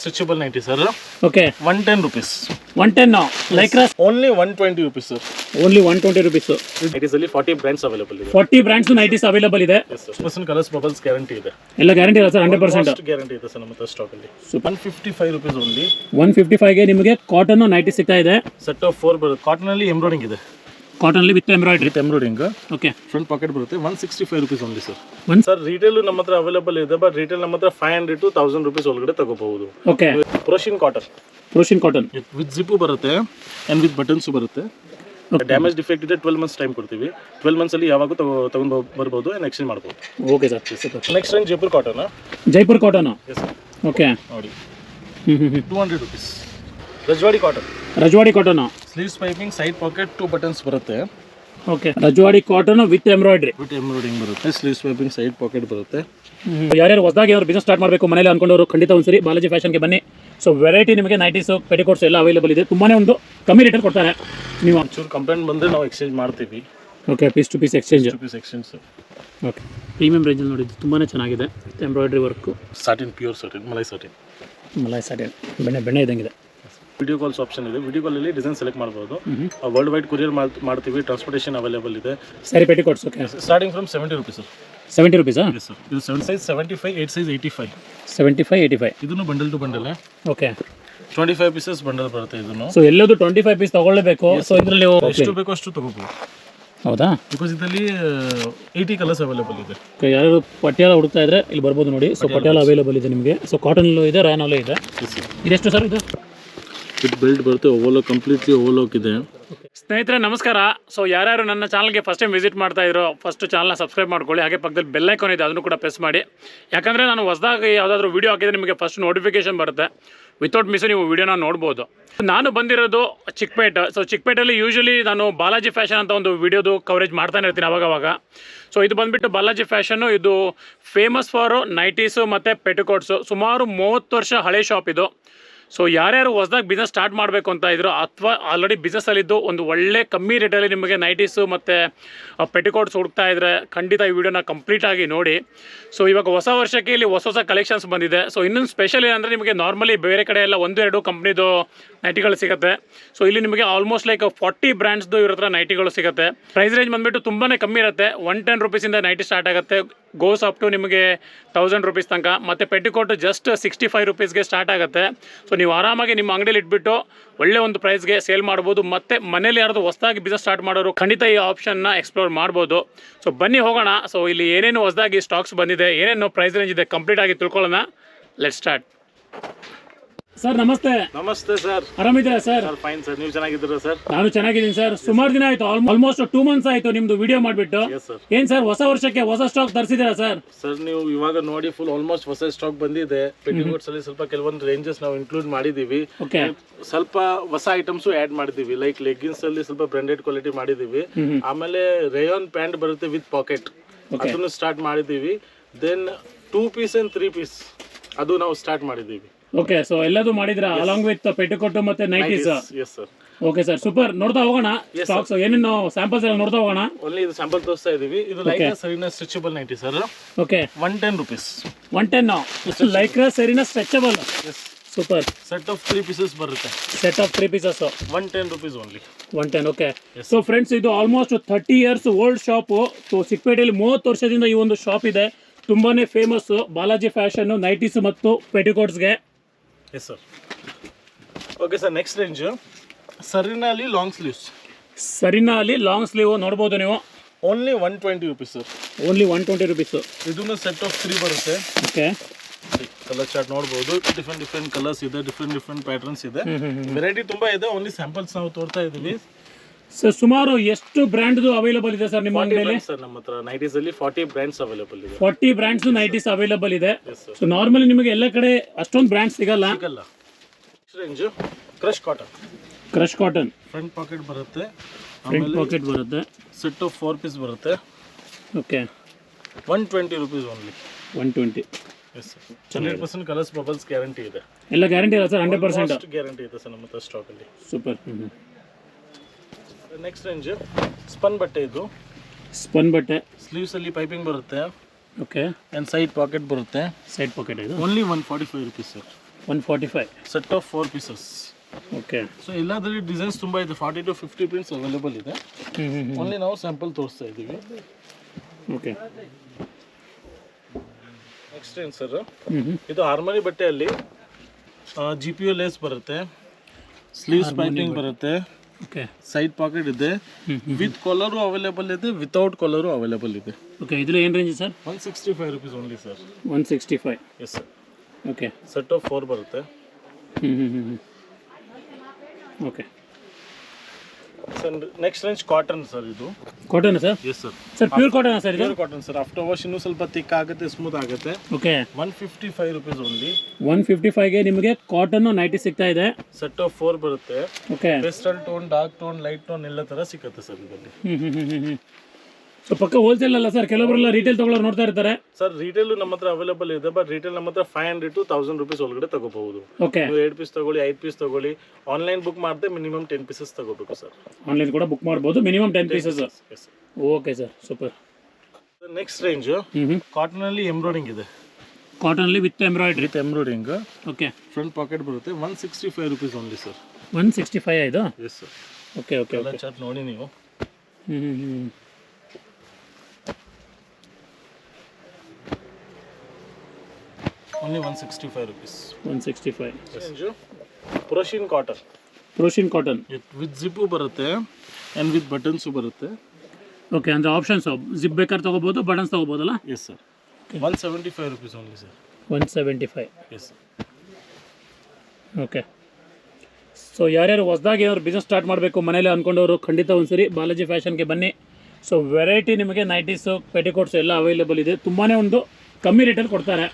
Stretchable ninety sir okay one ten rupees one ten Lycras only one twenty rupees sir only one twenty rupees nighties ಅಲ್ಲಿ forty brands available ಇದೆ forty brands nighties available ಇದೆ. Percent colours bubbles guarantee ಇದೆ. ಎಲ್ಲ guarantee ಇದೆ sir hundred percent guarantee ಇದೆ sir ನಮ್ಮ stock ಅಲ್ಲಿ. One fifty five rupees only one fifty ಫೈವ್ಗೆ ನಿಮಗೆ ಕಾಟನ್ ನೈಟಿ ಸಿಗ್ತಾ ಇದೆ. ಸೆಟ್ ಆಫ್ ಫೋರ್ ಬರುತ್ತೆ ಕಾಟನ್ ಅಲ್ಲಿ ಎಂಬ್ರಾಯ್ಡಿಂಗ್ ಇದೆ. ಕಾಟನಲ್ಲಿ with embroidery with embroidering okay front pocket ಬರುತ್ತೆ. One sixty five rupees only sir sir retail ನಮ್ಮ ಹತ್ರ ಅವೈಲೇಬಲ್ ಇದೆ ಬಟ್ ರಿಟೇಲ್ ನಮ್ಮ ಹತ್ರ five hundred to thousand rupees ಒಳಗಡೆ ತಗೋಬಹುದು. ಓಕೆ ಪ್ರೋಷಿನ್ ಕಾಟನ್ ಪ್ರೋಶಿನ್ ಕಾಟನ್ ವಿತ್ ಜಿಪ್ಪು ಬರುತ್ತೆ ಆ್ಯಂಡ್ ವಿತ್ ಬಟನ್ಸ್ ಬರುತ್ತೆ. ಡ್ಯಾಮೇಜ್ ಡಿಫೆಕ್ಟ್ ಇದೆ ಟ್ವೆಲ್ ಮಂತ್ಸ್ ಟೈಮ್ ಕೊಡ್ತೀವಿ. ಟ್ವೆಲ್ ಮಂತ್ಸ್ ಅಲ್ಲಿ ಯಾವಾಗ ತಗೋ ತಗೊಂಡು ಬರ್ಬೋದು ಆ್ಯಂಡ್ ಎಕ್ಸ್ಚೇಂಜ್ ಮಾಡ್ಬೋದು. Okay sir next range Jaipur cotton Jaipur cotton yes okay ನೋಡಿ. Two hundred rupees Rajwadi cotton Rajwadi cotton sleeves piping side pocket two buttons ಬರುತ್ತೆ. Okay Rajwadi cotton with embroidery with embroidering ಬರುತ್ತೆ. Sleeves piping side pocket ಬರುತ್ತೆ. ಯಾರ್ಯಾರು ಹೊಸದಾಗಿ ಏನಾದ್ರು business start ಮಾಡಬೇಕು ಮನೇಲಿ ಅನ್ಕೊಂಡವರು ಖಂಡಿತ ಒಂದ್ಸರಿ ಬಾಲಾಜಿ ಫ್ಯಾಷನ್ಗೆ ಬನ್ನಿ. ಸೊ ವೆರೈಟಿ ನಿಮಗೆ ನೈಟೀಸು ಪೆಟಿಕೋಟ್ಸ್ ಎಲ್ಲ ಅವೈಲೇಬಲ್ ಇದೆ. ತುಂಬಾನೇ ಒಂದು ಕಮ್ಮಿ ರೇಟಲ್ಲಿ ಕೊಡ್ತಾರೆ. ನೀವು ಒಂಚೂರು ಕಂಪ್ಲೇಂಟ್ ಬಂದರೆ ನಾವು ಎಕ್ಸ್ಚೇಂಜ್ ಮಾಡ್ತೀವಿ. Okay piece to piece exchange rupees exchange okay premium ರೇಂಜಲ್ಲಿ ನೋಡಿದ್ದು ತುಂಬಾ ಚೆನ್ನಾಗಿದೆ. Embroidery work satin pure satin malai satin malai satin ಬೆಣ್ಣೆ ಬೆಣ್ಣೆ ಇದ್ದಂಗಿದೆ. ವಿಡಿಯೋ ಕಾಲ್ಸ್ ಆಪ್ಷನ್ ಇದೆ. ವಿಡಿಯೋ ಕಾಲಲ್ಲಿ ಡಿಸೈನ್ ಸೆಲೆಕ್ಟ್ ಮಾಡ್ಬೋದು. ವರ್ಲ್ಡ್ ವೈಡ್ ಕೊರಿಯರ್ ಮಾಡ್ತೀವಿ. ಟ್ರಾನ್ಸ್ಪೋರ್ಟೇಷನ್ ಅವೈಲೇಬಲ್ ಇದೆ. Sari petticoats okay starting from seventy rupees sir seventy ರುಪೀಸಾ sir ಇದು seven size seventy five eight size eighty five seventy five eighty five ಇದನ್ನು bundle to bundle okay twenty five pieces bundle ಬರುತ್ತೆ ಇದನ್ನು. So ಎಲ್ಲದು twenty five piece ತಗೊಳ್ಳಬೇಕು so ಇದರಲ್ಲಿ ಎಷ್ಟು ಬೇಕೋ ಅಷ್ಟು ತಗೋಬೋದು. ಹೌದಾ? ಬಿಕಾಸ್ ಇದರಲ್ಲಿ ಏಯ್ಟಿ ಕಲರ್ಸ್ ಅವೈಲೇಬಲ್ ಇದೆ. ಯಾರು ಪಟ್ಯಾಲ ಹುಡುಕ್ತಾ ಇದ್ರೆ ಇಲ್ಲಿ ಬರ್ಬೋದು ನೋಡಿ. ಸೊ ಪಟ್ಯಾಲ ಅವೈಲೇಬಲ್ ಇದೆ ನಿಮಗೆ. ಸೊ ಕಾಟನ್ ಇದೆ ರ್ಯಾನಲ್ಲೂ ಇದೆ. ಇದೆಷ್ಟು ಸರ್ ಇದು? ವಿತ್ ಬೆಲ್ಟ್ ಬರುತ್ತೆ ಓವಲೋ ಕಂಪ್ಲೀಟ್ಲಿ ಓವರ್ಲೋಕ್ ಇದೆ. ಸ್ನೇಹಿತರೆ, ನಮಸ್ಕಾರ. ಸೊ ಯಾರ್ಯಾರು ನನ್ನ ಚಾನಲ್ಗೆ ಫಸ್ಟ್ ಟೈಮ್ ವಿಸಿಟ್ ಮಾಡ್ತಾ ಇದ್ರು ಫಸ್ಟ್ ಚಾನಲ್ನ ಸಬ್ಸ್ಕ್ರೈಬ್ ಮಾಡ್ಕೊಳ್ಳಿ. ಹಾಗೆ ಪಕ್ಕದಲ್ಲಿ ಬೆಲ್ ಐಕಾನ್ ಇದೆ, ಅದನ್ನು ಕೂಡ ಪ್ರೆಸ್ ಮಾಡಿ. ಯಾಕಂದರೆ ನಾನು ಹೊಸದಾಗಿ ಯಾವುದಾದ್ರೂ ವೀಡಿಯೋ ಹಾಕಿದ್ರೆ ನಿಮಗೆ ಫಸ್ಟ್ ನೋಟಿಫಿಕೇಶನ್ ಬರುತ್ತೆ. ವಿತೌಟ್ ಮಿಸ್ ನೀವು ವೀಡಿಯೋನ ನೋಡ್ಬೋದು. ನಾನು ಬಂದಿರೋದು ಚಿಕ್ಕಪೇಟೆ. ಸೊ ಚಿಕ್ಕಪೇಟೆಯಲ್ಲಿ ಯೂಶಲಿ ನಾನು ಬಾಲಾಜಿ ಫ್ಯಾಷನ್ ಅಂತ ಒಂದು ವೀಡಿಯೋದು ಕವರೇಜ್ ಮಾಡ್ತಾನೆ ಇರ್ತೀನಿ ಅವಾಗವಾಗ. ಸೊ ಇದು ಬಂದುಬಿಟ್ಟು ಬಾಲಾಜಿ ಫ್ಯಾಷನ್ನು ಇದು ಫೇಮಸ್ ಫಾರು ನೈಟೀಸು ಮತ್ತು ಪೆಟಿಕೋಟ್ಸು ಸುಮಾರು ಮೂವತ್ತು ವರ್ಷ ಹಳೆ ಶಾಪ್ ಇದು. ಸೊ ಯಾರ್ಯಾರು ಹೊಸದಾಗಿ ಬಿಸ್ನೆಸ್ ಸ್ಟಾರ್ಟ್ ಮಾಡಬೇಕು ಅಂತ ಇದ್ರು, ಅಥವಾ ಆಲ್ರೆಡಿ ಬಿಸ್ನೆಸ್ಸಲ್ಲಿದ್ದು ಒಂದು ಒಳ್ಳೆ ಕಮ್ಮಿ ರೇಟಲ್ಲಿ ನಿಮಗೆ ನೈಟೀಸು ಮತ್ತು ಪೆಟಿಕೋಟ್ಸ್ ಹುಡುಕ್ತಾ ಇದ್ದರೆ ಖಂಡಿತ ಈ ವಿಡಿಯೋನ ಕಂಪ್ಲೀಟಾಗಿ ನೋಡಿ. ಸೊ ಇವಾಗ ಹೊಸ ವರ್ಷಕ್ಕೆ ಇಲ್ಲಿ ಹೊಸ ಹೊಸ ಕಲೆಕ್ಷನ್ಸ್ ಬಂದಿದೆ. ಸೊ ಇನ್ನೊಂದು ಸ್ಪೆಷಲ್ ಏನಂದರೆ ನಿಮಗೆ ನಾರ್ಮಲಿ ಬೇರೆ ಕಡೆ ಎಲ್ಲ ಒಂದು, ಎರಡು ಕಂಪ್ನಿದು ನೈಟಿಗಳು ಸಿಗುತ್ತೆ. ಸೊ ಇಲ್ಲಿ ನಿಮಗೆ ಆಲ್ಮೋಸ್ಟ್ ಲೈಕ್ ಫಾರ್ಟಿ ಬ್ರ್ಯಾಂಡ್ಸ್ದು ಇವ್ರ ಹತ್ರ ನೈಟಿಗಳು ಸಿಗುತ್ತೆ. ಪ್ರೈಸ್ ರೇಂಜ್ ಬಂದುಬಿಟ್ಟು ತುಂಬಾ ಕಮ್ಮಿ ಇರುತ್ತೆ. ಒನ್ ಟೆನ್ ರುಪೀಸಿಂದ ನೈಟಿ ಸ್ಟಾರ್ಟ್ ಆಗುತ್ತೆ. ಗೋಸ್ ಅಪ್ ಟು ನಿಮಗೆ ತೌಸಂಡ್ ರುಪೀಸ್ ತನಕ. ಮತ್ತು ಪೆಟಿಕೋಟ್ ಜಸ್ಟ್ ಸಿಕ್ಸ್ಟಿ ಫೈವ್ ರುಪೀಸ್ಗೆ ಸ್ಟಾರ್ಟ್ ಆಗುತ್ತೆ. ಸೊ ನೀವು ಆರಾಮಾಗಿ ನಿಮ್ಮ ಅಂಗಡಿಯಲ್ಲಿ ಇಟ್ಬಿಟ್ಟು ಒಳ್ಳೆ ಒಂದು ಪ್ರೈಸ್ಗೆ ಸೇಲ್ ಮಾಡ್ಬೋದು. ಮತ್ತು ಮನೇಲಿ ಯಾರಾದರೂ ಹೊಸದಾಗಿ ಬಿಸ್ನೆಸ್ ಸ್ಟಾರ್ಟ್ ಮಾಡೋರು ಖಂಡಿತ ಈ ಆಪ್ಷನ್ನ ಎಕ್ಸ್ಪ್ಲೋರ್ ಮಾಡ್ಬೋದು. ಸೊ ಬನ್ನಿ ಹೋಗೋಣ. ಸೊ ಇಲ್ಲಿ ಏನೇನು ಹೊಸದಾಗಿ ಸ್ಟಾಕ್ಸ್ ಬಂದಿದೆ, ಏನೇನು ಪ್ರೈಸ್ ರೇಂಜ್ ಇದೆ ಕಂಪ್ಲೀಟ್ ಆಗಿ ತಿಳ್ಕೊಳ್ಳೋಣ. ಲೆಟ್ ಸ್ಟಾರ್ಟ್ ಸರ್ ನಮಸ್ತೆ. ನಮಸ್ತೆ ಸರ್. ಆರಾಮಿದ್ದೀರಾ ಸರ್? Sir fine sir. ನೀವು ಚೆನ್ನಾಗಿದ್ದೀರಾ ಸರ್? ನಾನು ಚೆನ್ನಾಗಿದ್ದೀನಿ ಸರ್. ಸುಮಾರು ದಿನ ಆಯ್ತು ಆಲ್ಮೋಸ್ಟ್ ಟೂ ಮಂತ್ಸ್ ಆಯ್ತು ನಿಮ್ದು ವಿಡಿಯೋ ಮಾಡಿಬಿಟ್ಟು. ಎಸ್ ಸರ್ ಏನ್ ಸರ್ ಹೊಸ ವರ್ಷಕ್ಕೆ ಹೊಸ ಸ್ಟಾಕ್ ತರಿಸಿದ್ದೀರಾ ಸರ್? ಸರ್ ನೀವು ಇವಾಗ ನೋಡಿ ಫುಲ್ ಆಲ್ಮೋಸ್ಟ್ ಹೊಸ ಸ್ಟಾಕ್ ಬಂದಿದೆ. ಪೆಟಿಕೋಟ್ಸ್ ಅಲ್ಲಿ ಸ್ವಲ್ಪ ಕೆಲವೊಂದು ರೇಂಜಸ್ ನಾವು ಇನ್ಕ್ಲೂಡ್ ಮಾಡಿದೀವಿ ಓಕೆ ಸ್ವಲ್ಪ ಹೊಸ ಐಟಮ್ಸ್ ಆಡ್ ಮಾಡಿದೀವಿ ಲೈಕ್ ಲೆಗ್ಗಿನ್ಸ್ ಅಲ್ಲಿ ಸ್ವಲ್ಪ ಬ್ರಾಂಡೆಡ್ ಕ್ವಾಲಿಟಿ ಮಾಡಿದೀವಿ ಆಮೇಲೆ ರೇಯಾನ್ ಪ್ಯಾಂಟ್ ಬರುತ್ತೆ ವಿತ್ ಪಾಕೆಟ್ ಅದನ್ನು ಸ್ಟಾರ್ಟ್ ಮಾಡಿದೀವಿ then two piece and three piece ಅದು ನಾವು ಸ್ಟಾರ್ಟ್ ಮಾಡಿದೀವಿ ಓಕೆ ಸೊ ಎಲ್ಲದೂ ಮಾಡಿದ್ರ? ಅಲಾಂಗ್ ವಿತ್ ಪೆಟಿಕೋಟು ಮತ್ತೆ nighties yes sir okay sir super ನೋಡ್ತಾ ಹೋಗೋಣ ಸ್ಟಾಕ್ಸ್ ಏನೇನು ಸ್ಯಾಂಪಲ್ಸ್ ಎಲ್ಲ ನೋಡ್ತಾ ಹೋಗೋಣ? ಓನ್ಲಿ ಇದು ಸ್ಯಾಂಪಲ್ ತೋರಿಸ್ತಾ ಇದೀವಿ. ಇದು Lycra ಸರಿನ stretchable nighty sir okay one ten rupees one ten Lycra ಸರಿನಾ stretchable super set of three pieces ಬರುತ್ತೆ. Set of three pieces one ten rupees only one ten okay so friends ಇದು almost thirty years old shop so ಚಿಕ್ಕಪೇಟೆಯಲ್ಲಿ ಮೂವತ್ತು ವರ್ಷದಿಂದ ಈ ಒಂದು shop ಇದೆ. ತುಂಬಾನೇ famous Balaji fashion nighties ಮತ್ತು ಪೆಟಿಕೋಟ್ಸ್ಗೆ yes sir okay sir next range ಸರಿನಲ್ಲಿ long sleeves ಸರಿನ ಅಲ್ಲಿ ಲಾಂಗ್ ಸ್ಲೀವ್ ನೋಡ್ಬೋದು ನೀವು. Only one twenty rupees sir only one twenty rupees ಇದನ್ನು ಸೆಟ್ ಆಫ್ ತ್ರೀ ಬರುತ್ತೆ. ಓಕೆ ಕಲರ್ ಚಾರ್ಟ್ ನೋಡ್ಬೋದು. ಡಿಫ್ರೆಂಟ್ ಡಿಫ್ರೆಂಟ್ ಕಲರ್ಸ್ ಇದೆ different different patterns ಇದೆ. Variety ತುಂಬ ಇದೆ. ಓನ್ಲಿ ಸ್ಯಾಂಪಲ್ಸ್ ನಾವು ತೋರ್ತಾ ಇದೀವಿ ಸರ್ ಸುಮಾರು ಎಷ್ಟು ಬ್ರ್ಯಾಂಡ್ ಅವೈಲಬಲ್ ಇದೆ ಸರ್ ನಿಮ್ಮ ಅಂಗಡಿಯಲ್ಲಿ? ಸರ್ ನಮ್ಮ ಹತ್ರ. ನೈಟೀಸ್ ಅಲ್ಲಿ ಫಾರ್ಟಿ ಬ್ರ್ಯಾಂಡ್ಸ್ ಅವೈಲೇಬಲ್ ಇದೆ. ಫಾರ್ಟಿ ಬ್ರ್ಯಾಂಡ್ಸ್ ನೈಟೀಸ್ ಅವೈಲೇಬಲ್ ಇದೆ. ಸೊ ನಾರ್ಮಲಿ ನಿಮಗೆ ಎಲ್ಲ ಕಡೆ ಅಷ್ಟೊಂದು ಬ್ರ್ಯಾಂಡ್ ಸಿಗಲ್ಲ. ಸಿಗಲ್ಲ. Range crush cotton crush cotton front pocket ಬರುತ್ತೆ. ಫ್ರಂಟ್ ಆಮೇಲೆ ಪಾಕೆಟ್ ಬರುತ್ತೆ. ಸೆಟ್ ಆಫ್ ಫೋರ್ ಪೀಸ್ ಬರುತ್ತೆ. Okay one twenty rupees only one twenty hundred percent colours bubbles guarantee ಇದೆ. ಎಲ್ಲ ಗ್ಯಾರಂಟಿ ಇದೆ ಸರ್ ಹಂಡ್ರೆಡ್ ಪರ್ಸೆಂಟ್ ಗ್ಯಾರಂಟಿ ಇದೆ ಸರ್ ನಮ್ಮ ಹತ್ರ ಸ್ಟಾಕ್ ಅಲ್ಲಿ. ಸೂಪರ್ ನೆಕ್ಸ್ಟ್ ರೇಂಜ್ ಸ್ಪನ್ ಬಟ್ಟೆ ಇದು. ಸ್ಪನ್ ಬಟ್ಟೆ. ಸ್ಲೀವ್ಸ್ ಅಲ್ಲಿ ಪೈಪಿಂಗ್ ಬರುತ್ತೆ. ಓಕೆ ಆ್ಯಂಡ್ ಸೈಡ್ ಪಾಕೆಟ್ ಬರುತ್ತೆ. ಸೈಡ್ ಪಾಕೆಟ್ ಇದು? Only one forty five rupees sir one forty five set of four pieces okay so ಎಲ್ಲದರಲ್ಲಿ designs ತುಂಬ ಇದೆ. Forty to fifty prints available ಇದೆ. ಓನ್ಲಿ ನಾವು sample ತೋರಿಸ್ತಾ ಇದ್ದೀವಿ. ಓಕೆ ನೆಕ್ಸ್ಟ್ ಏನು sir ಇದು ಆರ್ಮರಿ ಬಟ್ಟೆಯಲ್ಲಿ ಜಿ ಪಿ ಯು ಲೇಸ್ ಬರುತ್ತೆ. ಸ್ಲೀವ್ಸ್ ಪೈಪಿಂಗ್ ಬರುತ್ತೆ. ಸೈಡ್ ಪಾಕೆಟ್ ಇದೆ. ಹ್ಞೂ ವಿತ್ ಕಾಲರು ಅವೈಲೇಬಲ್ ಇದೆ ವಿತೌಟ್ ಕಾಲರು ಅವೈಲೇಬಲ್ ಇದೆ. ಓಕೆ ಇದರ ಏನು range sir one sixty five rupees only sir one sixty five yes sir okay set of four ಬರುತ್ತೆ. ಹ್ಞೂ ಹ್ಞೂ ಹ್ಞೂ ಹ್ಞೂ okay sir next range cotton sir ಇದು. Cotton sir yes sir sir pure cotton sir ಇದು? Pure cotton sir after wash ಇನ್ನೂ ಸ್ವಲ್ಪ thick ಆಗುತ್ತೆ ಸ್ಮೂತ್ ಆಗುತ್ತೆ. Okay one fifty five rupees only one fifty ಫೈವ್ಗೆ ನಿಮಗೆ ಕಾಟನ್ನು ನೈಟಿ ಸಿಗ್ತಾ ಇದೆ. ಸೆಟ್ ಆಫ್ ಫೋರ್ ಬರುತ್ತೆ. Okay pastel tone dark tone light tone ಎಲ್ಲ ಥರ ಸಿಗುತ್ತೆ ಸರ್ ಇದರಲ್ಲಿ ಪಕ್ಕ ಹೋಲ್ಸೇಲ್ ಅಲ್ಲ ಸರ್ ಕೆಲವರೆಲ್ಲ ರೀಟೇಲ್ ತಗೊಳ್ಳೋರು ನೋಡ್ತಾ ಇರ್ತಾರೆ. ಸರ್ ರೀಟೇಲ್ ನಮ್ಮ ಹತ್ರ ಅವೈಲೇಬಲ್ ಇದೆ ಬಟ್ ರಿಟೇಲ್ ನಮ್ಮ ಹತ್ರ five hundred to thousand rupees ಒಳಗಡೆ ತಗೋಬಹುದು. ಓಕೆ ನೀವು ಏಟ್ ಪೀಸ್ ತಗೊಳ್ಳಿ ಐದು ಪೀಸ್ ತಗೊಳ್ಳಿ ಆನ್ಲೈನ್ ಬುಕ್ ಮಾಡಿದ್ರೆ ಮಿನಿಮಮ್ ಟೆನ್ ಪೀಸಸ್ ತಗೋಬೇಕು ಸರ್. ಆನ್ಲೈನ್ ಕೂಡ ಬುಕ್ ಮಾಡ್ಬೋದು minimum ten pieces okay sir super next range ಹ್ಞೂ ಹ್ಞೂ ಕಾಟನ್ ಅಲ್ಲಿ ಎಂಬ್ರಾಯ್ಡಿಂಗ್ ಇದೆ. ಕಾಟನ್ ಅಲ್ಲಿ with embroidery with embroidering okay front pocket ಬರುತ್ತೆ one sixty five rupees only sir one sixty five ಇದು yes sir okay okay chart ನೋಡಿ ನೀವು. ಹ್ಞೂ ಹ್ಞೂ ಹ್ಞೂ only one sixty five rupees one sixty five ಪುರೋಶಿನ್ cotton ಪ್ರೋಷಿನ್ cotton with zip ಬರುತ್ತೆ and with buttons ಬರುತ್ತೆ. Okay ಅಂದರೆ ಆಪ್ಷನ್ಸ್ ಜಿಪ್ ಬೇಕಾದ್ರೆ ತೊಗೋಬೋದು buttons ತೊಗೋಬೋದಲ್ಲ? Yes sir one seventy five rupees only sir one seventy five yes okay so ಯಾರ್ಯಾರು ಹೊಸದಾಗಿ ಏನಾದ್ರು business start ಮಾಡಬೇಕು ಮನೇಲಿ ಅಂದ್ಕೊಂಡವರು ಖಂಡಿತ ಒಂದ್ಸರಿ ಬಾಲಾಜಿ ಫ್ಯಾಷನ್ಗೆ ಬನ್ನಿ. ಸೊ ವೆರೈಟಿ ನಿಮಗೆ ನೈಟೀಸು ಪೆಟಿಕೋಟ್ಸ್ ಎಲ್ಲ ಅವೈಲೇಬಲ್ ಇದೆ. ತುಂಬಾ ಒಂದು ಕಮ್ಮಿ ರೇಟಲ್ಲಿ ಕೊಡ್ತಾರೆ.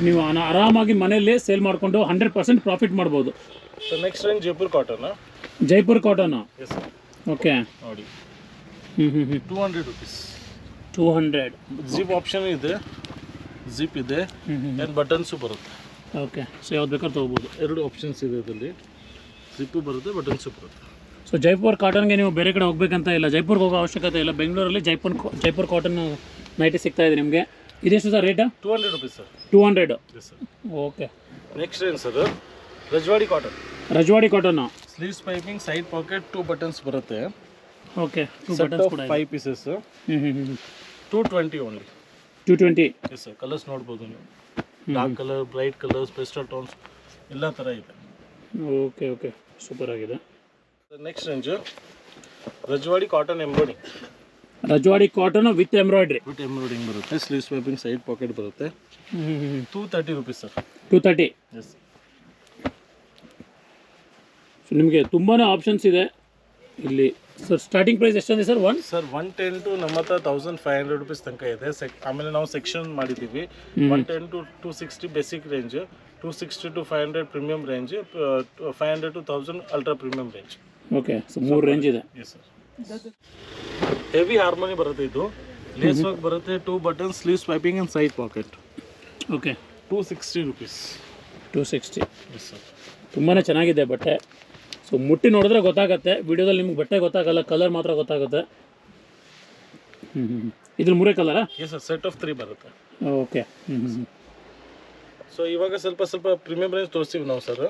ನೀವು ಅನ- ಆರಾಮಾಗಿ ಮನೆಯಲ್ಲೇ ಸೇಲ್ ಮಾಡಿಕೊಂಡು ಹಂಡ್ರೆಡ್ ಪರ್ಸೆಂಟ್ ಪ್ರಾಫಿಟ್ ಮಾಡ್ಬೋದು. So next range Jaipur cotton Jaipur cotton yes sir okay ನೋಡಿ. ಹ್ಞೂ ಹ್ಞೂ ಹ್ಞೂ two hundred rupees two hundred zip option ಇದೆ. ಜಿಪ್ ಇದೆ. ಹ್ಞೂ ಹ್ಞೂ ಆ್ಯಂಡ್ ಬಟನ್ಸು ಬರುತ್ತೆ. ಓಕೆ ಸೊ ಯಾವ್ದು ಬೇಕಾದ್ರೂ ತೊಗೋಬೋದು. ಎರಡು ಆಪ್ಷನ್ಸ್ ಇದೆ ಇದರಲ್ಲಿ. ಜಿಪ್ಪು ಬರುತ್ತೆ ಬಟನ್ಸು ಬರುತ್ತೆ. ಸೊ ಜೈಪುರ್ ಕಾಟನ್ಗೆ ನೀವು ಬೇರೆ ಕಡೆ ಹೋಗ್ಬೇಕಂತ ಇಲ್ಲ. ಜೈಪುರ್ಗೆ ಹೋಗೋ ಅವಶ್ಯಕತೆ ಇಲ್ಲ. ಬೆಂಗಳೂರಲ್ಲಿ ಜೈಪುರ್ ಜೈಪುರ್ ಕಾಟನ್ ನೈಟಿ ಸಿಗ್ತಾ ಇದೆ ನಿಮಗೆ. ಇದೆಷ್ಟು sir rate? Two hundred rupees sir two hundred okay next range sir? Rajwadi cotton Rajwadi cotton sleeves piping side pocket two buttons ಬರುತ್ತೆ. ಓಕೆ ಟೂ ಬಟನ್ಸ್ ಕೂಡ five pieces two twenty only two twenty yes sir colours ನೋಡ್ಬೋದು ನೀವು. Dark colour bright colours pastel tones ಎಲ್ಲ ಥರ ಇದೆ. Okay okay super ಆಗಿದೆ. Next range Rajwadi cotton embroidering Rajwadi cotton with embroidery with embroidering ಬರುತ್ತೆ sleeves vaping side pocket ಬರುತ್ತೆ. Two thirty rupees sir two thirty yes so ನಿಮಗೆ ತುಂಬಾ options ಇದೆ. ಇಲ್ಲಿ sir starting price ಎಷ್ಟಂದ್ರೆ sir one sir one ten to ನಮ್ಮ ಹತ್ರ thousand five hundred rupees ತನಕ ಇದೆ. ಸೆಕ್ ಆಮೇಲೆ ನಾವು ಸೆಕ್ಷನ್ ಮಾಡಿದ್ದೀವಿ. One ten to two sixty basic range two sixty to five hundred premium range five hundred to thousand ultra premium range okay so ಮೂರು range ಇದೆ. Yes sir heavy harmony ಬರುತ್ತೆ ಇದು. Lace work ಬರುತ್ತೆ two button sleeve swiping and side pocket okay two sixty rupees two sixty yes sir ತುಂಬಾ ಚೆನ್ನಾಗಿದೆ ಬಟ್ಟೆ. So ಮುಟ್ಟಿ ನೋಡಿದ್ರೆ ಗೊತ್ತಾಗತ್ತೆ. ವಿಡಿಯೋದಲ್ಲಿ ನಿಮ್ಗೆ ಬಟ್ಟೆ ಗೊತ್ತಾಗಲ್ಲ ಕಲರ್ ಮಾತ್ರ ಗೊತ್ತಾಗುತ್ತೆ. ಹ್ಞೂ ಹ್ಞೂ ಇದ್ರ ಮೂರೇ ಕಲರಾ yes sir set of three ಬರುತ್ತೆ. ಓಕೆ ಹ್ಞೂ ಹ್ಞೂ ಸೊ ಇವಾಗ ಸ್ವಲ್ಪ ಸ್ವಲ್ಪ ಪ್ರೀಮಿಯಂ ರೇಂಜ್ ತೋರಿಸ್ತೀವಿ ನಾವು ಸರ್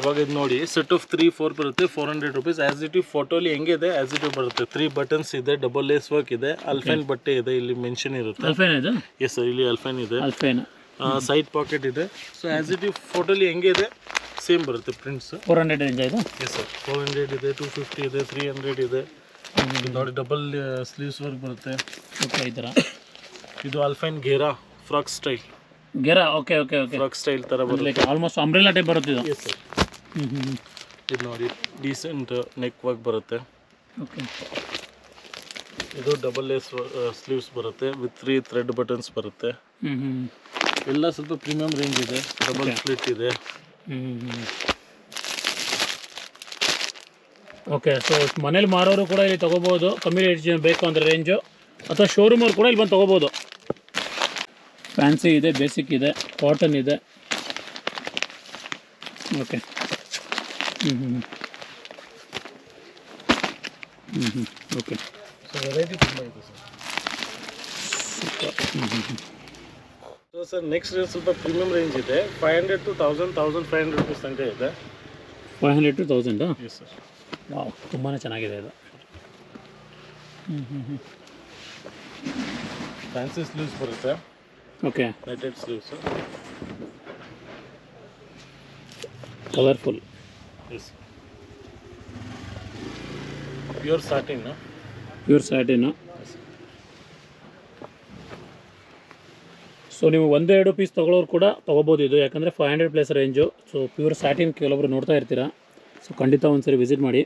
ಇವಾಗ ಇದು ನೋಡಿ ಸೆಟ್ ಆಫ್ ತ್ರೀ ಫೋರ್ ಬರುತ್ತೆ four hundred rupees as it ಫೋಟೋಲಿ ಹೆಂಗಿದೆ ಆಸ್ ಇಟ್ ಬರುತ್ತೆ. ತ್ರೀ ಬಟನ್ಸ್ ಇದೆ ಡಬಲ್ ಲೇಸ್ ವರ್ಕ್ ಇದೆ ಅಲ್ಫೈನ್ ಬಟ್ಟೆ ಇದೆ ಇಲ್ಲಿ ಮೆನ್ಷನ್ ಇರುತ್ತೆ. ಅಲ್ಫೇನ್ ಇದು? ಎಸ್ ಸರ್ ಇಲ್ಲಿ ಅಲ್ಫೈನ್ ಇದೆ. ಅಲ್ಫೈನ್ ಸೈಡ್ ಪಾಕೆಟ್ ಇದೆ. ಸೊ ಆಸ್ ಇಟ್ ಫೋಟೋಲಿ ಹೆಂಗಿದೆ ಸೇಮ್ ಬರುತ್ತೆ ಪ್ರಿಂಟ್ಸ್ ಫೋರ್ ಹಂಡ್ರೆಡ್ ರೇಂಜ್ ಇದು? ಎಸ್ ಸರ್ ಫೋರ್ ಹಂಡ್ರೆಡ್ ಇದೆ ಟೂ ಫಿಫ್ಟಿ ಇದೆ ತ್ರೀ ಹಂಡ್ರೆಡ್ ಇದೆ. ನೋಡಿ ಡಬಲ್ ಸ್ಲೀವ್ಸ್ ವರ್ಕ್ ಬರುತ್ತೆ. ಈ ಥರ. ಇದು ಅಲ್ಫೈನ್ ಘೇರಾ frock style ಗೆರಾ okay okay okay frock style ಥರ ಬರುತ್ತೆ. ಆಲ್ಮೋಸ್ಟ್ ಅಂಬ್ರೆಲಾ ಟೈಪ್ ಬರುತ್ತೆ ಇದು. ಎಸ್ ಸರ್ ಹ್ಞೂ ಹ್ಞೂ ಇದು ನೋಡಿ ಡೀಸೆಂಟ್ ನೆಕ್ ವರ್ಕ್ ಬರುತ್ತೆ. ಓಕೆ ಇದು ಡಬಲ್ ಎಸ್ ಸ್ಲೀವ್ಸ್ ಬರುತ್ತೆ ವಿತ್ ತ್ರೀ ಥ್ರೆಡ್ ಬಟನ್ಸ್ ಬರುತ್ತೆ. ಹ್ಞೂ ಹ್ಞೂ ಎಲ್ಲ ಸ್ವಲ್ಪ ಪ್ರೀಮಿಯಂ ರೇಂಜ್ ಇದೆ. ಡಬಲ್ ಸ್ಪ್ಲಿಟ್ ಇದೆ. ಓಕೆ ಸೊ ಮನೇಲಿ ಮಾರೋರು ಕೂಡ ಇಲ್ಲಿ ತೊಗೋಬೋದು. ಕಮ್ಮಿ ರೇಟ್ ಬೇಕು ಅಂದರೆ ರೇಂಜು ಅಥವಾ ಶೋರೂಮವ್ರು ಕೂಡ ಇಲ್ಲಿ ಬಂದು ತೊಗೋಬೋದು. ಫ್ಯಾನ್ಸಿ ಇದೆ ಬೇಸಿಕ್ ಇದೆ ಕಾಟನ್ ಇದೆ. ಓಕೆ ಹ್ಞೂ ಹ್ಞೂ ಹ್ಞೂ ಹ್ಞೂ ಓಕೆ ಸೊ ವೆರೈಟಿ ತುಂಬ ಇದೆ ಸರ್ ಹ್ಞೂ ಹ್ಞೂ ಹ್ಞೂ ಸರ್ ನೆಕ್ಸ್ಟ್ ಸ್ವಲ್ಪ ಪ್ರೀಮಿಯಂ ರೇಂಜ್ ಇದೆ. Five hundred to thousand thousand five hundred rupees ತನಕ ಇದೆ. ಫೈವ್ ಹಂಡ್ರೆಡ್ ಟು ತೌಸಂಡಾ ಎಸ್ ಸರ್ ವಾವ್ ತುಂಬಾ ಚೆನ್ನಾಗಿದೆ ಇದು. ಹ್ಞೂ ಹ್ಞೂ ಹ್ಞೂ ಫ್ಯಾನ್ಸಿ ಸ್ಲೀವ್ಸ್ ಬರುತ್ತೆ. Okay netted sleeves colourful yes pure satin pure satin so ನೀವು ಒಂದೇ ಎರಡು ಪೀಸ್ ತೊಗೊಳೋರು ಕೂಡ ತೊಗೋಬೋದು ಇದು. ಯಾಕಂದರೆ five hundred plus range so pure satin ಕೆಲವೊಬ್ರು ನೋಡ್ತಾ ಇರ್ತೀರಾ. ಸೊ ಖಂಡಿತ ಒಂದ್ಸರಿ ವಿಸಿಟ್ ಮಾಡಿ.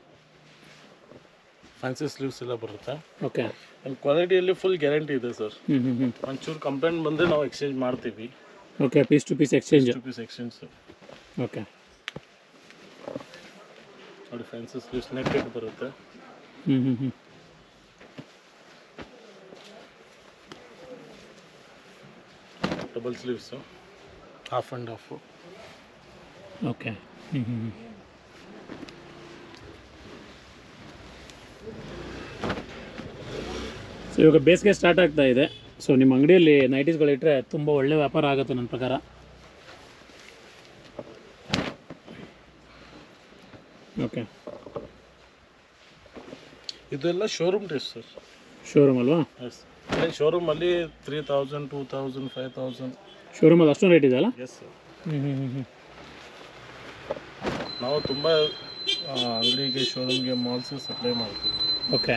ಫ್ಯಾನ್ಸಿ ಸ್ಲೀವ್ಸ್ ಎಲ್ಲ ಬರುತ್ತೆ. ಓಕೆ ಆ್ಯಂಡ್ ಕ್ವಾಲಿಟಿಯಲ್ಲಿ ಫುಲ್ ಗ್ಯಾರಂಟಿ ಇದೆ ಸರ್ ಹ್ಞೂ ಹ್ಞೂ ಹ್ಞೂ ಒಂಚೂರು ಕಂಪ್ಲೇಂಟ್ ಬಂದರೆ ನಾವು ಎಕ್ಸ್ಚೇಂಜ್ ಮಾಡ್ತೀವಿ. Okay piece to piece exchange to piece exchange sir okay ನೋಡಿ ಫ್ಯಾನ್ಸಿ ಸ್ಲೀವ್ಸ್ ನೆಟ್ಟೆಡ್ ಬರುತ್ತೆ. ಹ್ಞೂ ಹ್ಞೂ ಹ್ಞೂ double sleeves half and half okay ಹ್ಞೂ ಹ್ಞೂ ಹ್ಞೂ ಸೊ ಇವಾಗ ಬೇಸಿಗೆ ಸ್ಟಾರ್ಟ್ ಆಗ್ತಾ ಇದೆ. ಸೊ ನಿಮ್ಮ ಅಂಗಡಿಯಲ್ಲಿ ನೈಟೀಸ್ಗಳಿಟ್ಟರೆ ತುಂಬ ಒಳ್ಳೆ ವ್ಯಾಪಾರ ಆಗುತ್ತೆ ನನ್ನ ಪ್ರಕಾರ. ಓಕೆ ಇದೆಲ್ಲ ಶೋರೂಮ್ ಡ್ರೆಸ್ ಸರ್ ಶೋರೂಮ್ ಅಲ್ವಾ? ಎಸ್ ಅಲ್ಲಿ ಶೋರೂಮಲ್ಲಿ three thousand two thousand five thousand ಶೋರೂಮಲ್ಲಿ ಅಷ್ಟೊಂದು ರೇಟ್ ಇದೆಯಲ್ಲ? ಎಸ್ ಸರ್ ಹ್ಞೂ ಹ್ಞೂ ಹ್ಞೂ ಹ್ಞೂ ನಾವು ತುಂಬ ಅಂಗಡಿಗೆ ಶೋರೂಮ್ಗೆ ಮಾಲ್ಸ್ಗೆ ಸಪ್ಲೈ ಮಾಡ್ತೀವಿ ಓಕೆ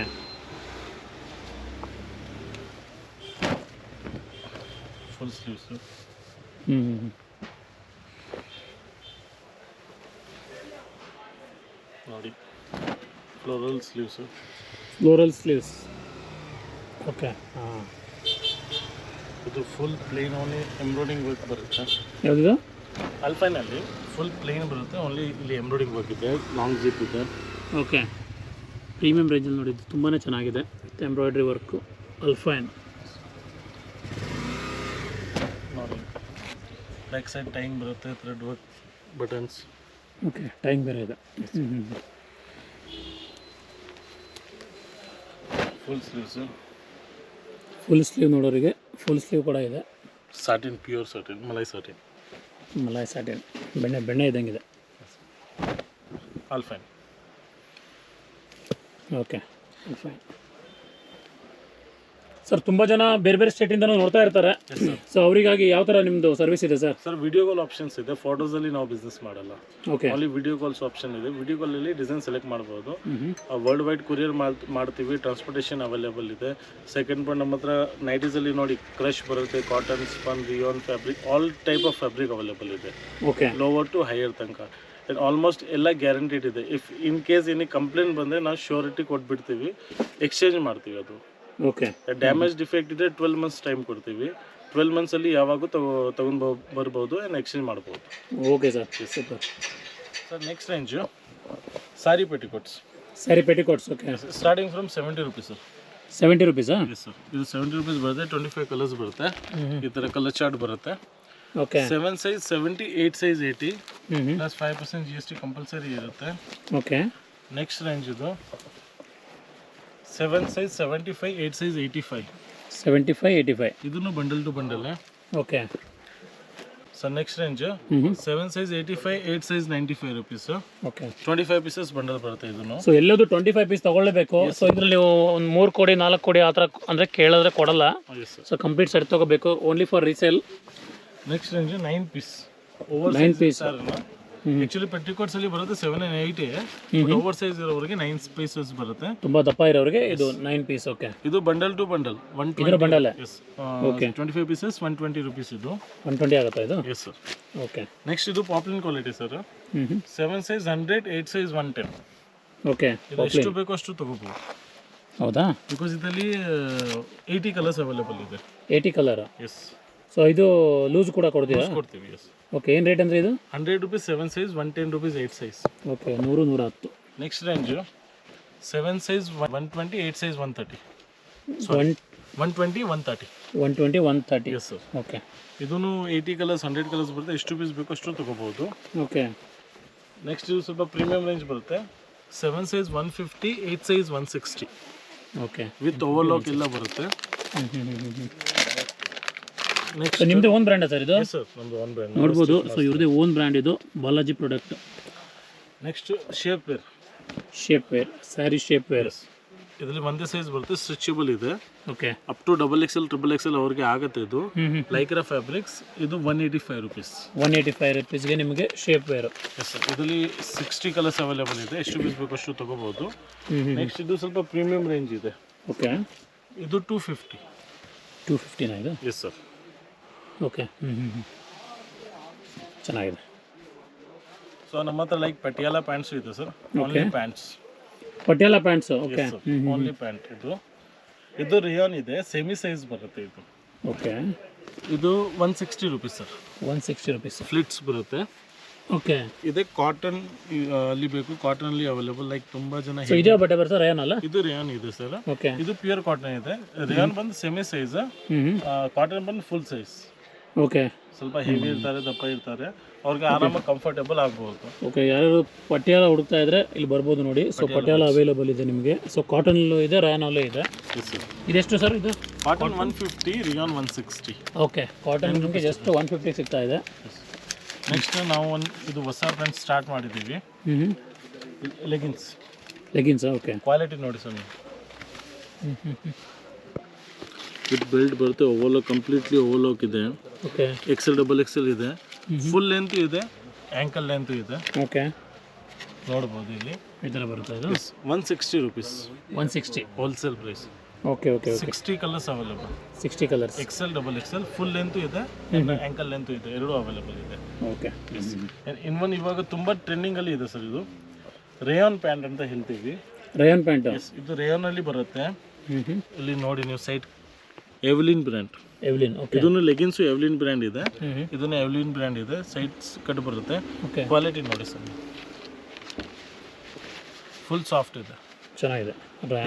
ಫುಲ್ ಸ್ಲೀವ್ಸು ಹ್ಞೂ ಹ್ಞೂ ಹ್ಞೂ ನೋಡಿ floral sleeves floral sleeves okay ಹಾಂ ಇದು full plain only embroidering work ಬರುತ್ತೆ ಯಾವುದಿದು ಅಲ್ಫೈನಲ್ಲಿ ಫುಲ್ ಪ್ಲೇನ್ ಬರುತ್ತೆ ಓನ್ಲಿ ಇಲ್ಲಿ ಎಂಬ್ರಾಯ್ಡಿಂಗ್ ವರ್ಕ್ ಇದೆ ಲಾಂಗ್ ಜಿಪ್ ಇದೆ. ಓಕೆ ಪ್ರೀಮಿಯಂ ರೇಂಜಲ್ಲಿ ನೋಡಿದ್ದು ತುಂಬಾ ಚೆನ್ನಾಗಿದೆ. ಎಂಬ್ರಾಯ್ಡ್ರಿ ವರ್ಕು ಅಲ್ಫೈನ್ ನೋಡಿ. ಬ್ಯಾಕ್ ಸೈಡ್ ಟೈಮ್ ಬರುತ್ತೆ thread work buttons okay time ಬೇರೆ ಇದೆ. ಫುಲ್ ಸ್ಲೀವ್ಸು ಫುಲ್ ಸ್ಲೀವ್ ನೋಡೋರಿಗೆ ಫುಲ್ ಸ್ಲೀವ್ ಕೂಡ ಇದೆ. Satin pure satin malai satin malai satin. ಬೆಣ್ಣೆ ಬೆಣ್ಣೆ ಇದ್ದಂಗಿದೆ. All fine okay fine sir ತುಂಬ ಜನ ಬೇರೆ ಬೇರೆ ಸ್ಟೇಟಿಂದನೂ ನೋಡ್ತಾ ಇರ್ತಾರೆ. ಸೊ ಅವರಿಗಾಗಿ ಯಾವ ಥರ ನಿಮ್ಮದು ಸರ್ವಿಸ್ ಇದೆ sir sir video call options ಇದೆ. ಫೋಟೋಸಲ್ಲಿ ನಾವು ಬಿಸ್ನೆಸ್ ಮಾಡಲ್ಲ. ಓಕೆ ಅಲ್ಲಿ ವಿಡಿಯೋ ಕಾಲ್ಸ್ ಆಪ್ಷನ್ ಇದೆ. ವಿಡಿಯೋ ಕಾಲಲ್ಲಿ ಡಿಸೈನ್ ಸೆಲೆಕ್ಟ್ ಮಾಡ್ಬೋದು. ವರ್ಲ್ಡ್ ವೈಡ್ ಕೊರಿಯರ್ ಮಾಡ್ತೀವಿ. ಟ್ರಾನ್ಸ್ಪೋರ್ಟೇಷನ್ ಅವೈಲೇಬಲ್ ಇದೆ. ಸೆಕೆಂಡ್ ಪಾಯಿಂಟ್ ನಮ್ಮ ಹತ್ರ ನೈಟೀಸಲ್ಲಿ ನೋಡಿ ಕ್ರಶ್ ಬರುತ್ತೆ. Cotton spun rayon fabric all type of fabric available ಇದೆ. ಓಕೆ ಲೋವರ್ ಟು ಹೈಯರ್ ತನಕ. ಆಲ್ಮೋಸ್ಟ್ ಎಲ್ಲ ಗ್ಯಾರಂಟಿಡ್ ಇದೆ. ಇಫ್ ಇನ್ ಕೇಸ್ ಏನೇ ಕಂಪ್ಲೇಂಟ್ ಬಂದರೆ ನಾವು ಶ್ಯೂರಿಟಿ ಕೊಟ್ಬಿಡ್ತೀವಿ. ಎಕ್ಸ್ಚೇಂಜ್ ಮಾಡ್ತೀವಿ ಅದು. ಓಕೆ ಡ್ಯಾಮೇಜ್ ಡಿಫೆಕ್ಟ್ ಇದೆ ಟ್ವೆಲ್ ಮಂತ್ಸ್ ಟೈಮ್ ಕೊಡ್ತೀವಿ. ಟ್ವೆಲ್ ಮಂತ್ಸಲ್ಲಿ ಯಾವಾಗೂ ತಗೋ ತೊಗೊಂಡು ಬರ್ಬೋದು ಆ್ಯಂಡ್ ಎಕ್ಸ್ಚೇಂಜ್ ಮಾಡ್ಬೋದು. Okay sir super sir next range sari petticoats sari petticoats okay starting from seventy rupees sir seventy ರುಪೀಸಾ sir ಇದು ಸೆವೆಂಟಿ ರುಪೀಸ್ ಬರುತ್ತೆ ಟ್ವೆಂಟಿ ಫೈವ್ ಕಲರ್ಸ್ ಬರುತ್ತೆ. ಹ್ಞೂ ಈ ಥರ ಕಲರ್ ಚಾರ್ಟ್ ಬರುತ್ತೆ. Okay seven size seventy eight size eighty plus five percent G S T compulsory ಇರುತ್ತೆ. Okay next range ಇದು. Seven size seventy five eight size eighty five seventy five eighty five ಇದನ್ನು bundle to bundle okay sir next range seven size eighty five eight size ninety five rupees okay twenty five pieces bundle ಬರುತ್ತೆ ಇದನ್ನು. So ಎಲ್ಲದು twenty five piece ತಗೊಳ್ಳಬೇಕು so ಇದ್ರಲ್ಲಿ ನೀವು ಒಂದು ಮೂರು ಕೋಡಿ ನಾಲ್ಕು ಕೋಡಿ ಆ ಥರ ಅಂದರೆ ಕೇಳಿದ್ರೆ ಕೊಡಲ್ಲ. ಸೊ ಕಂಪ್ಲೀಟ್ ಸೆಟ್ ತೊಗೋಬೇಕು. Only for resale next range nine piece over Nine piece. Actually petticoats ಅಲ್ಲಿ ಬರುತ್ತೆ seven and eight over size ಇರೋರಿಗೆ ನೈನ್ ಪೀಸಸ್ ಬರುತ್ತೆ. ತುಂಬಾ ದಪ್ಪ ಇರೋರಿಗೆ ಇದು ನೈನ್ ಪೀಸ್ ಓಕೆ ಇದು ಬಂಡಲ್ ಟು ಬಂಡಲ್ ಒನ್ ಇದರ bundle yes okay twenty five pieces one twenty rupees ಇದು. ಒನ್ ಟ್ವೆಂಟಿ ಆಗುತ್ತೆ ಇದು? ಎಸ್ ಸರ್ ಓಕೆ ನೆಕ್ಸ್ಟ್ ಇದು poplin quality sir seven size hundred eight size one ten okay ಎಷ್ಟು ಬೇಕೋ ಅಷ್ಟು ತಗೋಬಹುದು ಹೌದಾ? ಬಿಕಾಸ್ ಇದರಲ್ಲಿ ಏಯ್ಟಿ ಕಲರ್ಸ್ ಅವೈಲೇಬಲ್ ಇದೆ. ಏಯ್ಟಿ ಕಲರ್ ಎಸ್ ಸೊ ಇದು ಲೂಸ್ ಕೂಡ ಕೊಡ್ತೀವಿ ಕೊಡ್ತೀವಿ ಎಸ್ ಓಕೆ ಏನು ರೇಟ್ ಅಂದರೆ ಇದು? Hundred rupees seven size one ten rupees eight size okay ನೂರು ನೂರ ಹತ್ತು. Next range seven size one twenty eight size one thirty one one twenty one thirty one twenty one thirty yes sir okay ಇದೂ eighty colours hundred colours ಬರುತ್ತೆ. ಎಷ್ಟು piece ಬೇಕು ಅಷ್ಟು ತೊಗೋಬೋದು okay next ಇದು ಸ್ವಲ್ಪ ಪ್ರೀಮಿಯಂ ರೇಂಜ್ ಬರುತ್ತೆ. Seven size one fifty eight size one sixty okay with overlock ಎಲ್ಲ ಬರುತ್ತೆ ಹ್ಞೂ ಹ್ಞೂ ಹ್ಞೂ ಹ್ಞೂ ನೆಕ್ಸ್ಟ್ ಸೊ ನಿಮ್ಮದೇ ಓನ್ ಬ್ರ್ಯಾಂಡಾ ಸರ್ ಇದು? ಸರ್ ನಮ್ದು ಒನ್ ಬ್ರ್ಯಾಂಡ್ ನೋಡ್ಬೋದು. ಸೊ ಇವ್ರದೇ ಓನ್ ಬ್ರ್ಯಾಂಡ್ ಇದು Balaji product next shape wear shape wear sari shape wear ಇದರಲ್ಲಿ ಒಂದೇ ಸೈಜ್ ಬರುತ್ತೆ ಸ್ಟ್ರೆಚಬಲ್ ಇದೆ. Okay up to double X L triple L ಅವ್ರಿಗೆ ಆಗುತ್ತೆ ಇದು. ಲೈಕ್ರಾ ಫ್ಯಾಬ್ರಿಕ್ಸ್ ಇದು one eighty five rupees one eighty five ರುಪೀಸ್ಗೆ ನಿಮಗೆ ಶೇಪ್ ವೇರ್ ಎಸ್ ಸರ್ ಇದರಲ್ಲಿ ಸಿಕ್ಸ್ಟಿ ಕಲರ್ಸ್ ಅವೈಲೇಬಲ್ ಇದೆ. ಎಷ್ಟು ಪೀಸ್ ಬೇಕು ಅಷ್ಟು ತೊಗೋಬೋದು. ನೆಕ್ಸ್ಟ್ ಇದು ಸ್ವಲ್ಪ ಪ್ರೀಮಿಯಂ ರೇಂಜ್ ಇದೆ. ಓಕೆ ಇದು ಟೂ ಫಿಫ್ಟಿ ಟೂ ಫಿಫ್ಟಿನ ಇದು? ಎಸ್ ಸರ್ ಓಕೆ ಹ್ಞೂ ಹ್ಞೂ ಹ್ಞೂ ಚೆನ್ನಾಗಿದೆ. ಸೊ ನಮ್ಮ ಹತ್ರ ಲೈಕ್ ಪಟಿಯಾಲ ಪ್ಯಾಂಟ್ಸ್ ಇದೆ sir only pants Patiala pants okay only pant ಇದು. ಇದು ರಿಯಾನ್ ಇದೆ ಸೆಮಿ ಸೈಜ್ ಬರುತ್ತೆ ಇದು. ಓಕೆ ಇದು one sixty rupees sir one sixty rupees pleats ಬರುತ್ತೆ. ಓಕೆ ಇದೆ ಕಾಟನ್ ಅಲ್ಲಿ ಬೇಕು. ಕಾಟನ್ ಅಲ್ಲಿ ಅವೈಲೇಬಲ್ ಲೈಕ್ ತುಂಬಾ ಜನ ಇದೇ ಬಟ್ಟೆ ಬರ್ತಾರೆ ರೇಯನ್ ಅಲ್ಲ? ಇದು ರಿಯಾನ್ ಇದೆ ಸರ್ ಓಕೆ ಇದು ಪ್ಯೂರ್ ಕಾಟನ್ ಇದೆ. ರಿಯಾನ್ ಬಂದು ಸೆಮಿ ಸೈಜ್ ಕಾಟನ್ ಬಂದು ಫುಲ್ ಸೈಜ್ ಓಕೆ ಸ್ವಲ್ಪ ಹೆವಿ ಇರ್ತಾರೆ ದಪ್ಪ ಇರ್ತಾರೆ. ಅವ್ರಿಗೆ ಆರಾಮಾಗಿ ಕಂಫರ್ಟೇಬಲ್ ಆಗ್ಬೋದು. ಓಕೆ ಯಾರು ಪಟಿಯಾಲ ಹುಡುಕ್ತಾ ಇದ್ರೆ ಇಲ್ಲಿ ಬರ್ಬೋದು ನೋಡಿ. ಸೊ ಪಟಿಯಾಲ ಅವೈಲೇಬಲ್ ಇದೆ ನಿಮಗೆ. ಸೊ ಕಾಟನಲ್ಲೂ ಇದೆ ರ್ಯಾನಲ್ಲೂ ಇದೆ. ಇದೆಷ್ಟು ಸರ್ ಇದು? Cotton one fifty rayon one sixty okay cotton ನಿಮಗೆ ಜಸ್ಟ್ ಒನ್ ಫಿಫ್ಟಿ ಸಿಗ್ತಾ ಇದೆ. ನೆಕ್ಸ್ಟ್ ನಾವು ಒಂದು ಇದು ಹೊಸ ಬ್ರ್ಯಾಂಡ್ ಸ್ಟಾರ್ಟ್ ಮಾಡಿದ್ದೀವಿ. ಲೆಗಿನ್ಸ್ ಲೆಗಿನ್ಸ್ ಓಕೆ ಕ್ವಾಲಿಟಿ ನೋಡಿ ಸರ್ ನೀವು ಹ್ಞೂ ಹ್ಞೂ ಹ್ಞೂ ವಿತ್ ಬೆಲ್ಟ್ ಬರುತ್ತೆ ಓವರ್ಲಾಕ್ ಕಂಪ್ಲೀಟ್ಲಿ ಓವರ್ಲಾಕ್ ಇದೆ. ಎಕ್ಸೆಲ್ ಡಬಲ್ ಎಕ್ಸೆಲ್ ಇದೆ. ಫುಲ್ ಲೆಂತ್ ಇದೆ ಆ್ಯಂಕಲ್ ಲೆಂತ್ ಇದೆ. ಓಕೆ ನೋಡ್ಬೋದು ಇಲ್ಲಿ. ಈ ಥರ ಬರುತ್ತೆ ಇದು? One sixty rupees one sixty wholesale price okay okay sixty colours available sixty colours XL double XL full length ಇದೆ ಆ್ಯಂಕಲ್ ಲೆಂತ್ ಇದೆ. ಎರಡೂ ಅವೈಲೇಬಲ್ ಇದೆ. ಓಕೆ ಇನ್ ಒನ್ ಇವಾಗ ತುಂಬ ಟ್ರೆಂಡಿಂಗಲ್ಲಿ ಇದೆ ಸರ್ ಇದು. ರೇಯಾನ್ ಪ್ಯಾಂಟ್ ಅಂತ ಹೇಳ್ತೀವಿ. ರಯನ್ ಪ್ಯಾಂಟ್ ಇದು ರೇಯಾನಲ್ಲಿ ಬರುತ್ತೆ. ಇಲ್ಲಿ ನೋಡಿ ನೀವು ಸೈಟ್ ಎವ್ಲಿನ್ ಬ್ರ್ಯಾಂಡ್ ಎವ್ಲಿನ್ ಇದನ್ನು ಲೆಗಿನ್ಸು ಎವ್ಲಿನ್ ಬ್ರ್ಯಾಂಡ್ ಇದೆ. ಇದನ್ನು ಎವ್ಲಿನ್ ಬ್ರ್ಯಾಂಡ್ ಇದೆ. ಸೈಡ್ಸ್ ಕಟ್ ಬರುತ್ತೆ. ಕ್ವಾಲಿಟಿ ನೋಡಿ ಸರ್. ಫುಲ್ ಸಾಫ್ಟ್ ಇದೆ. ಚೆನ್ನಾಗಿದೆ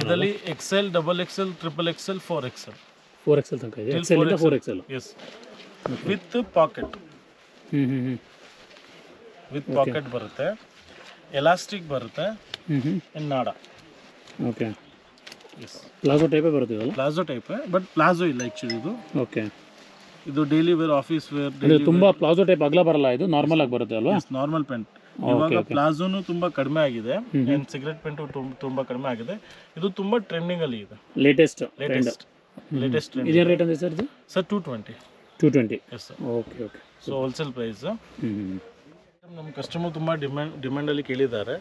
ಇದರಲ್ಲಿ XL double XL triple XL four XL four XL ತನಕ ಇದೆ. ಎಕ್ಸೆಲ್ ಇಂದ four XL yes with pocket with pocket ಬರುತ್ತೆ. ಎಲಾಸ್ಟಿಕ್ ಬರುತ್ತೆ. ನಾಡ. ಓಕೆ ಪ್ಲಾಜೋ ಟೈಪೇ ಇದು ಪ್ಲಾಜೋ ಟೈಪ್ ಬಟ್ ಪ್ಲಾಜೋ ಇಲ್ಲ ಆ್ಯಕ್ಚುಲಿ ಇದು. ಓಕೆ ಇದು ಡೈಲಿ ವೇರ್ ಆಫೀಸ್ ವೇರ್ ಇದು ತುಂಬ ಪ್ಲಾಜೋ ಟೈಪ್ ಅಗಲ ಬರಲ್ಲ ಇದು ನಾರ್ಮಲ್ ಆಗಿ ಬರುತ್ತೆ ಅಲ್ವಾ? ನಾರ್ಮಲ್ ಪ್ಯಾಂಟ್ ಇವಾಗ ಪ್ಲಾಜೋನು ತುಂಬಾ ಕಡಿಮೆ ಆಗಿದೆ. ಅಂಡ್ ಸಿಗರೆಟ್ ಪ್ಯಾಂಟು ತುಂಬಾ ಕಡಿಮೆ ಆಗಿದೆ. ಇದು ತುಂಬಾ ಟ್ರೆಂಡಿಂಗ್ ಅಲ್ಲಿ ಇದೆ. ಲೇಟೆಸ್ಟ್ ಲೇಟೆಸ್ಟ್ ಲೇಟೆಸ್ಟ್ ಇದೇನು ರೇಟ್ ಅಂದ್ರೆ ಸರ್ ಇದು? Sir two twenty two twenty yes sir okay okay so wholesale price ನಮ್ಮ ಕಸ್ಟಮರ್ ತುಂಬಾ ಡಿಮ್ಯಾಂಡ್ ಡಿಮ್ಯಾಂಡ್ ಅಲ್ಲಿ ಕೇಳಿದ್ದಾರೆ.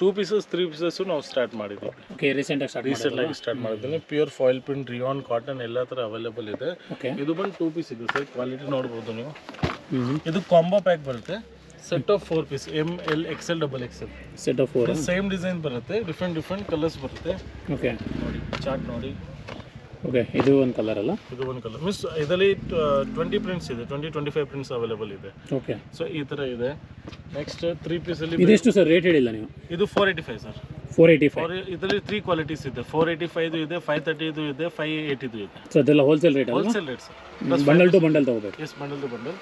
ಟೂ ಪೀಸಸ್ ತ್ರೀ ಪೀಸಸ್ ನಾವು ಸ್ಟಾರ್ಟ್ ಮಾಡಿದ್ವಿ. ಓಕೆ ಸ್ಟಾರ್ಟ್ ರೀಸೆಂಟ್ ಆಗಿ ಸ್ಟಾರ್ಟ್ ಮಾಡಿದ್ದೀನಿ pure foil print rayon cotton ಎಲ್ಲ ತರ ಅವೈಲೇಬಲ್ ಇದೆ. ಇದು ಬಂದು ಟೂ ಪೀಸ್ ಇದೆ ಸರ್ ಕ್ವಾಲಿಟಿ ನೋಡ್ಬೋದು ನೀವು. ಇದು ಕಾಂಬೋ ಪ್ಯಾಕ್ ಬರುತ್ತೆ. Set of four piece M L XL double XL set of four same design ಬರುತ್ತೆ ಡಿಫ್ರೆಂಟ್ ಡಿಫ್ರೆಂಟ್ ಕಲರ್ಸ್ ಬರುತ್ತೆ. ಓಕೆ ನೋಡಿ ಚಾರ್ಟ್ ನೋಡಿ. ಓಕೆ ಇದು ಒಂದು ಕಲರ್ ಅಲ್ಲ? ಇದು ಒಂದು ಕಲರ್ ಮೀನ್ಸ್ ಇದರಲ್ಲಿ ಟ್ವೆಂಟಿ ಪ್ರಿಂಟ್ಸ್ ಇದೆ twenty twenty five prints available ಇದೆ. ಓಕೆ. ಸೊ ಈ ಥರ ಇದೆ. ನೆಕ್ಸ್ಟ್ ತ್ರೀ ಪೀಸಲ್ಲಿ ಇದೆಷ್ಟು ಸರ್ ರೇಟ್ ಹೇಳಿಲ್ಲ ನೀವು. ಇದು four eighty five sir four eighty five four ಇದರಲ್ಲಿ ತ್ರೀ ಕ್ವಾಲಿಟೀಸ್ ಇದೆ. ಫೋರ್ ಏಯ್ಟಿ ಫೈವ್ ಇದೆ ಫೈವ್ ತರ್ಟಿದು ಇದೆ ಫೈವ್ ಏಯ್ಟಿದು ಇದೆ. ಸೊ ಅದೆಲ್ಲ wholesale rate wholesale rate sir bundle to bundle ತಗೋಬೇಕು. ಎಸ್ ಬಂಡಲ್ ಟು ಬಂಡಲ್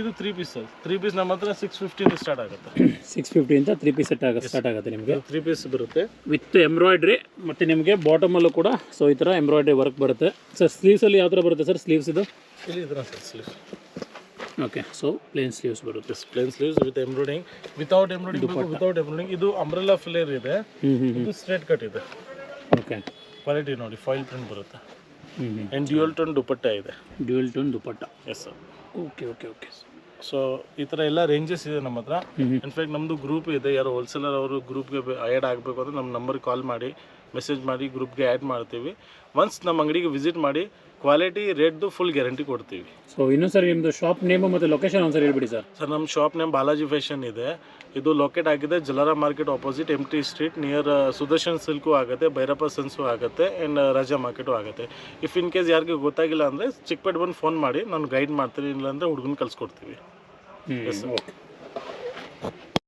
ಇದು three piece sir three piece ನಮ್ಮ ಹತ್ರ ಸಿಕ್ಸ್ ಫಿಫ್ಟಿಯಿಂದ ಸ್ಟಾರ್ಟ್ ಆಗುತ್ತೆ. ಸಿಕ್ಸ್ ಫಿಫ್ಟಿ ಅಂತ ತ್ರೀ ಪೀಸ್ ಸೆಟ್ ಆಗ ಸ್ಟಾರ್ಟ್ ಆಗುತ್ತೆ ನಿಮಗೆ. ತ್ರೀ ಪೀಸ್ ಬರುತ್ತೆ. ವಿತ್ ಎಂಬ್ರಾಯ್ಡ್ರಿ ಮತ್ತು ನಿಮಗೆ ಬಾಟಮಲ್ಲೂ ಕೂಡ ಸೊ ಈ ಥರ ಎಂಬ್ರಾಯ್ಡ್ರಿ ವರ್ಕ್ ಬರುತ್ತೆ. ಸರ್ ಸ್ಲೀವ್ಸಲ್ಲಿ ಯಾವ ಥರ ಬರುತ್ತೆ ಸರ್ ಸ್ಲೀವ್ಸ್ ಇದು? ಇಲ್ಲಿ ಇದರ sir sleeve okay so plain sleeves ಬರುತ್ತೆ. Plain sleeves with embroidering without embroidering without embroidering ಇದು ಅಂಬ್ರೆಲಾ ಫ್ಲೇರ್ ಇದೆ. ಇದು ಸ್ಟ್ರೇಟ್ ಕಟ್ ಇದೆ. ಓಕೆ ಕ್ವಾಲಿಟಿ ನೋಡಿ ಫೈಲ್ ಪ್ರಿಂಟ್ ಬರುತ್ತೆ. ಆ್ಯಂಡ್ ಡ್ಯೂಯಲ್ ಟೋನ್ ದುಪಟ್ಟ ಇದೆ. Dual tone dupatta. Yes sir okay okay okay so ಈ ಥರ ಎಲ್ಲ ರೇಂಜಸ್ ಇದೆ ನಮ್ಮ ಹತ್ರ. ಇನ್ಫ್ಯಾಕ್ಟ್ ನಮ್ಮದು ಗ್ರೂಪ್ ಇದೆ. ಯಾರು ಹೋಲ್ಸೇಲರ್ ಅವರು ಗ್ರೂಪ್ಗೆ ಆ್ಯಡ್ ಆಗಬೇಕು ಅಂದರೆ ನಮ್ಮ ನಂಬರ್ಗೆ ಕಾಲ್ ಮಾಡಿ ಮೆಸೇಜ್ ಮಾಡಿ ಗ್ರೂಪ್ಗೆ ಆ್ಯಡ್ ಮಾಡ್ತೀವಿ. ಒನ್ಸ್ ನಮ್ಮ ಅಂಗಡಿಗೆ ವಿಸಿಟ್ ಮಾಡಿ ಕ್ವಾಲಿಟಿ ರೇಟ್ದು ಫುಲ್ ಗ್ಯಾರಂಟಿ ಕೊಡ್ತೀವಿ. ಸೊ ಇನ್ನೂ ಸರ್ ನಿಮ್ಮದು ಶಾಪ್ ನೇಮು ಮತ್ತು ಲೊಕೇಶನ್ ಒಂದ್ಸರಿ ಹೇಳ್ಬಿಡಿ ಸರ್ ಸರ್ ನಮ್ಮ ಶಾಪ್ ನೇಮ್ ಬಾಲಾಜಿ ಫ್ಯಾಷನ್ ಇದೆ. ಇದು ಲೊಕೇಟ್ ಆಗಿದೆ ಜಲಾರ market opposite M T street near Sudarshan silk ಆಗುತ್ತೆ ಭೈರಪ್ಪ ಸನ್ಸು ಆಗುತ್ತೆ ಆ್ಯಂಡ್ ರಾಜಾ ಮಾರ್ಕೆಟು ಆಗುತ್ತೆ. ಇಫ್ ಇನ್ ಕೇಸ್ ಯಾರಿಗೆ ಗೊತ್ತಾಗಿಲ್ಲ ಅಂದರೆ ಚಿಕ್ಕಪೇಟೆ ಬಂದು ಫೋನ್ ಮಾಡಿ ನಾನು ಗೈಡ್ ಮಾಡ್ತೀನಿ ಇಲ್ಲಾಂದರೆ ಹುಡುಗನ ಕಳ್ಸ್ಕೊಡ್ತೀವಿ. Yes okay